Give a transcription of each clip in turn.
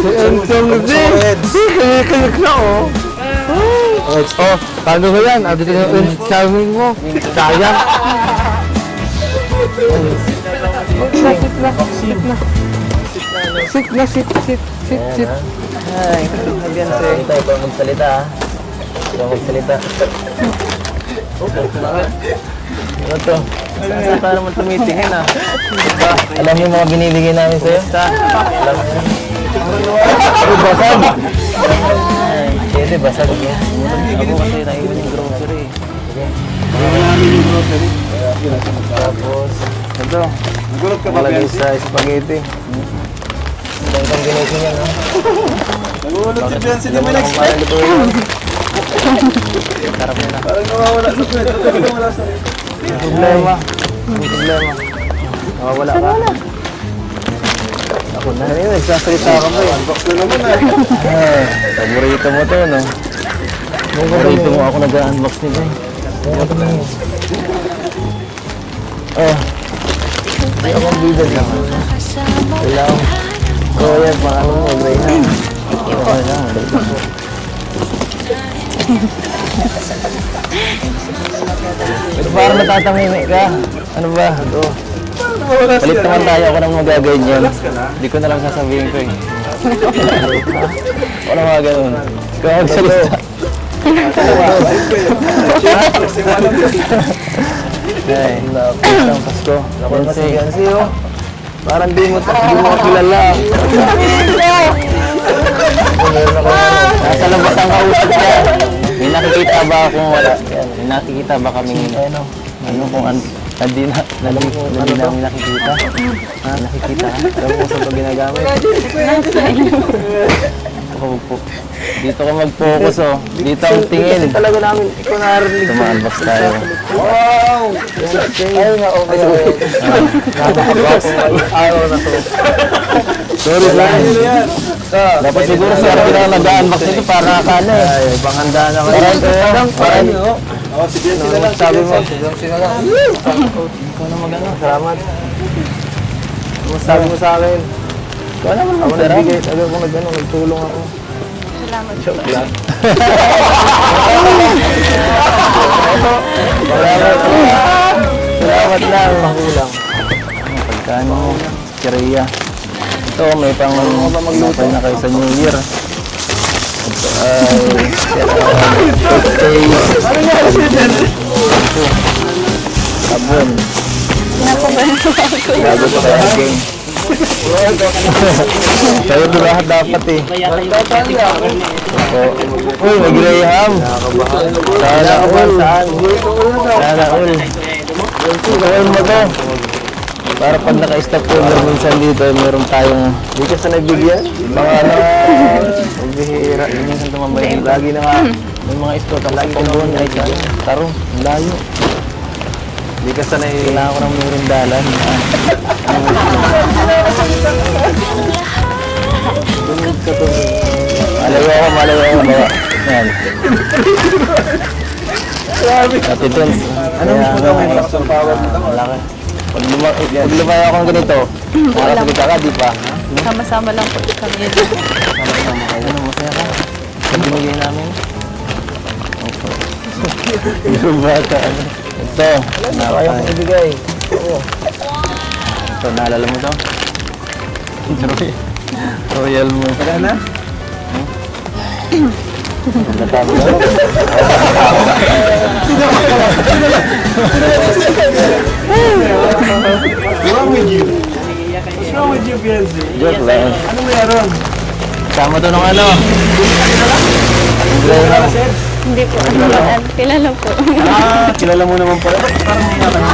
Entong din. Kaya na oh. Oh, oh, paano ba yan? Ah, dito yung charming mo. Sayang. Sit na, sit na. Sit na, sit, sit, sit, sit. Ay, hanggang sa... Salita, ikaw magsalita ah. Ikaw magsalita. Ano to? Saan pa naman tumitingin ah? Alam mo yung mga binibigay namin sa'yo? Alam mo yun? Ay, basag! Ay, pwede basag. Ako kasi naiwan yung grocery. Sige. Tapos, ito. Nagulat ka ba, Malagay sa spaghetti. Ilang kang ginising yan, ha? Nagulat si Biansi, di mo yun? Sarap ha? Parang nawawala sa kwento. Parang nawawala sa May problema. Problema. Nakawala ka. Ako na yun, nagsasalita ka ba yan? box na naman ah. Eh, paborito mo to, no? Paborito mo ako nag-unbox nito. eh. Oh. Hindi ako bibig naman. Wala akong... Kuya, pangalan mo, Greyhound. Okay lang, balik ako. Pero parang natatamimi ka. Ano ba? Ito. Palit naman tayo ako ng magaganyan. Hindi ko na lang sasabihin ko eh. Ano mga ganun? Ikaw magsalita. Ay, lapit ng Pasko. Yancy. Yancy, oh. Parang di mo, di mo kilala. Ano, Nasa labas ang kausap niya. May nakikita ba akong wala? May nakikita ba kaming ano? Ano kung an hindi na, hindi, hindi namin nakikita. Ha? Nakikita ka? Alam mo kung saan ito ginagamit? Ako magpo. Dito ka mag-focus oh. Dito ang tingin. talaga namin, ikaw narinig. Tumaanbox tayo. Wow! Ay nga, okay. Nakaka-box. Ayaw na to. Sorry, Brian. Dapat siguro sa akin na nag-unbox nito para nakakano eh. Ay, panghanda na kayo. Parang, parang, Oh, si Biansi na lang. sabi mo, ikaw na mag-ano, salamat. Ano sabi mo sa akin? Ikaw naman ako nagbigay, sabi ko nag-ano, nagtulong ako. Salamat. Joke lang. Salamat lang. Salamat lang, makulang. Ano, Pagkano mo, Korea. Ito, may pang magluto na kayo sa New Year. Ito ay toothpaste. Sabon. Bago pa kaya game. Kayo di lahat dapat eh. Uy, may Graham. Sana all. Sana all. Gawin mo to. Para pag naka-stop over minsan dito, meron tayong di ka sa nagbigyan. Mga ano, magbihira. Yung minsan tumambay. Lagi na nga, may mga spot, ang lagi sa taro, ang layo. Di ka sanay. Kailangan ko ng merindalan. Tunog ka tunog. Malayo ako, malayo ako. Yan. Ate Tons. Ano mo po gawin? Malaki. Pag luma- pag lumayo akong ganito, nakasalita ka, di pa? Sama-sama lang po kami. Sama-sama kayo. Ano, masaya ka? Sa binigay namin? Opo. Yung bata, ano? Ito, na kaya kong ibigay. Oo. Ito, naalala mo to? Royal. Royal mo. Saka na? Natapos na? What's Joke lang. Ano meron? Sama to ng ano? Hindi po. Ano, Kilala po. Ah, kilala mo naman pala. Parang nga lang.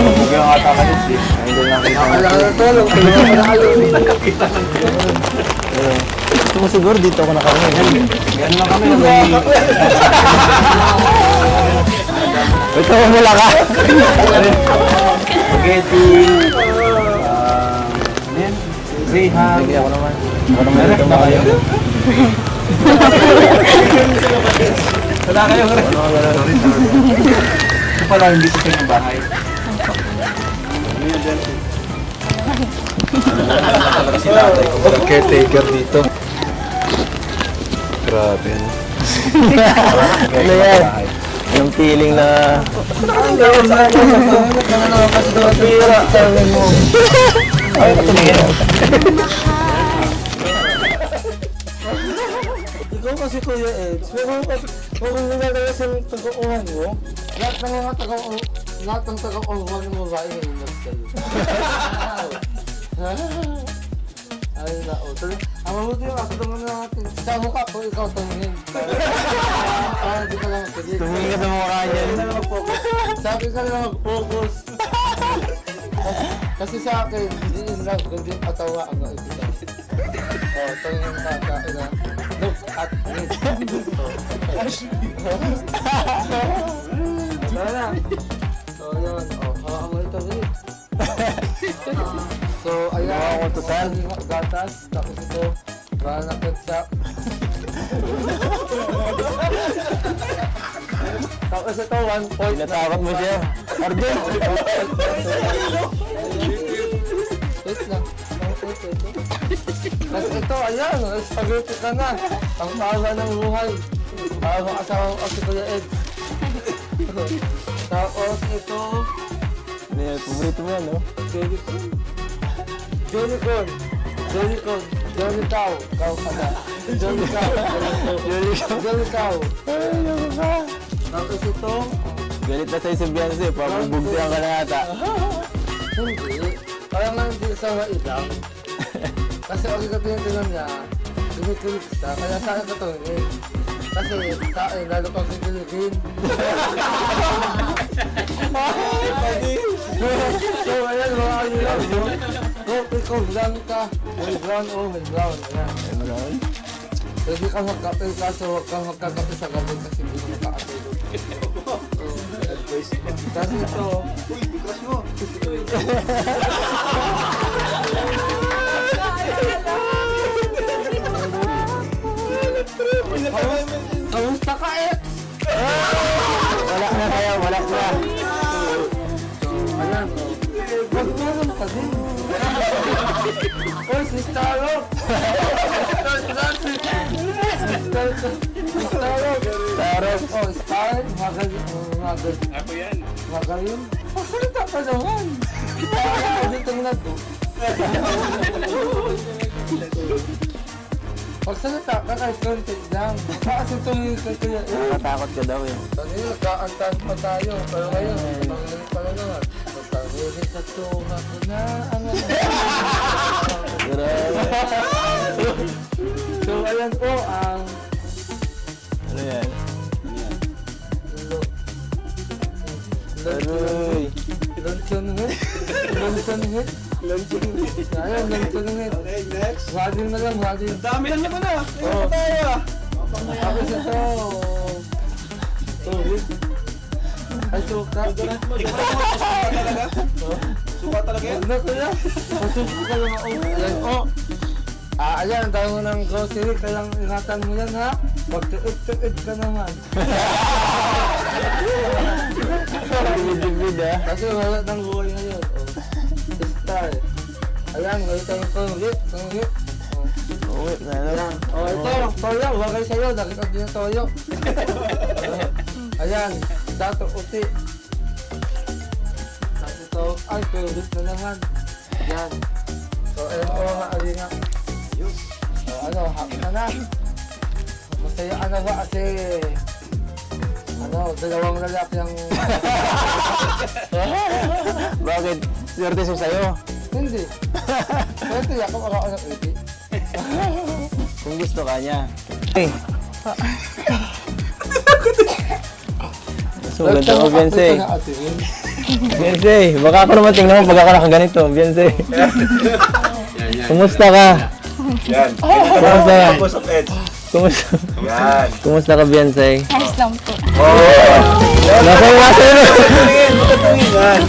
Huwag yung ata ka sis. Ay, Hindi nakita mo. Gusto mo siguro dito ako nakarinig. Yan lang kami. May... Ito mo mula ka. Spaghetti. Ah, ano yan? Graham. Sige ako naman. Ako naman dito mga kayo. Wala kayo. Ito pala, hindi sa kanyang bahay. Ano yan, Biansi? si tatay ko. Caretaker dito. Grabe. Ano yan? Yung feeling na... Ikaw kasi Kuya Eds, pero kung nilalaga sa taga-uhan mo, lahat ng mga taga lahat ng taga-uhan ng babae nalilag sa'yo. Ay na, o. Tuloy, ang mabuti yung ako naman natin. Sa mukha ko, ikaw tumingin. Para di ka lang. Tumingin ka sa mukha niya. Hindi ka lang mag-focus. Sabi ka lang mag-focus. Kasi sa akin, hindi yun lang, kundi atawa ang nakikita. O, tumingin ka, ka, na, look at me. Tara na. Ayan. Hawakan ko to, Sal. Ang Gatas. Tapos ito, banana ketchup. Tapos ito, one point. Natakot mo siya. Arjun! Wait lang. Tapos ito, ayan, spaghetti ka na. Ang tawa ng buhay. Para mo asawa ko si Kuya Ed. Tapos ito, Ano yan? Paborito mo yan, no? Con. Johnny Con. Johnny Con. Johnny Cow. Cow ka na. Johnny Cow. Johnny Cow. Johnny Cow. Tapos ito, Galit na sa'yo si Beyonce. Papabugtihan ka na yata. hindi. Parang nga hindi sa mailang. Kasi gabi yung tinan niya, kinikilig siya, kaya saan ka tumingin. Kasi kain, lalo pang kikiligin. so, ayan, mga kanilang yun. So, ikaw, brown ka. May brown o may brown. Ayan. Pwede kang magkape kaso huwag kang magkakape sa gabi kasi hindi mo makakatulog. Kasi ito, kamusta ka eh? Wala meron pa din. Oy, si Starrock! Si Starrock! Tarok. Oh, Star, magaling. Magaling. Ako yan. Magaling. Pasalita ka naman. Parang dito na to. Pagsalita ka kahit konti lang. Kasi tumingin ka kaya. Nakatakot ka daw eh. Kanina, nagkaantahan pa tayo. Pero ngayon, pangingin pa na naman. Pagkangili sa tunga ko na. So, ayan po ang Ano yan? Aroy. Hit. Luncheon hit. Ayan, hit. Okay, next. Wading na lang, wading. Dami lang naman ah. Oo. tayo ah. Tapos ito, tuhid. Ay, suka. Suka talaga yan. Huwag na kuya. Masuko ka lang oh. Ah, ayan, mo ng grocery, kaya ingatan mo yan, ha? Huwag tuit-tuit ka naman. Bibid-bibid ah. Kasi wala ng buhay ngayon. Oh. Star. Ayan, ngayon tayong pangit. Oh. Uwi na ano? Ayan. Oh, ito, toyo. Wagay sa'yo. Nakita din yung toyo. Ayan, dato uti. Tapos ito, ay, pangit na naman. Ayan. So, ayun ko mga alina. So, ano, happy na na. Masaya ka na ba kasi ano, dalawang lalaki ang Bakit? Swerte siya sa'yo. hindi. Pwede ako makakanak hindi. Kung gusto ka niya. Hey. Sugat ako, Beyonce. Beyonce, baka ako naman tingnan mo pag ako nakaganito. Beyonce. Kumusta ka? Yan. Kumusta ka? Kumusta? Yan. Kumusta ka, Beyonce? Ayos lang po. Nasa iwasan mo! Tingin, tingin yan.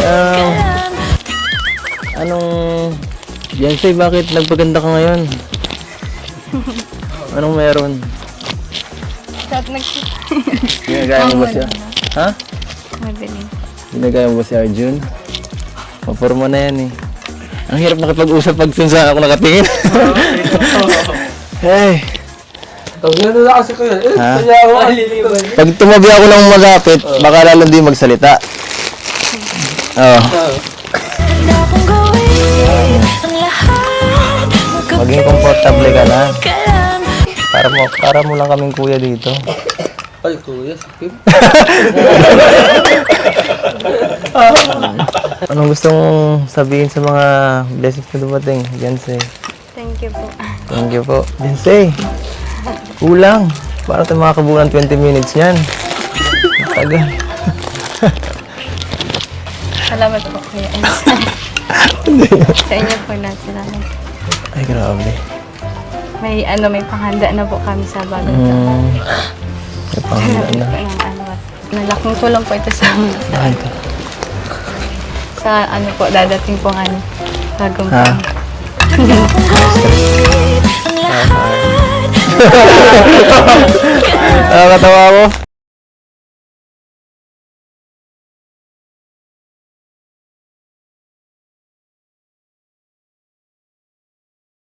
Um, anong... Beyonce, bakit nagpaganda ka ngayon? Anong meron? Kahit nag... Ginagaya mo ba siya? Ha? Mabilis. Ginagaya mo ba si Arjun? Paporma na yan eh. Ang hirap makipag-usap pag saan ako nakatingin. hey, Tawag na na kasi ko yan. Eh, Ha? kaya ako. pag tumabi ako ng malapit, baka lalo di magsalita. Oh, ang lahat maging komportable ka na. Para mo, para mo lang kaming kuya dito. Ay, kuya, sikip. Anong gusto mong sabihin sa mga blessings na dumating? Beyonce. Thank you po. Thank you po. Beyonce. Kulang. Para tayo makakabulan 20 minutes yan. Tagal. Salamat po, Kuya. Sa inyo po lahat. Salamat. Ay, grabe. May ano, may panghanda na po kami sa bagong taon. Hmm. May panghanda na. Ng ano, Malaking tulong po ito sa, Ay, ito. sa ano po, dadating po ano, bagong Ha? taon. Nakakatawa ko.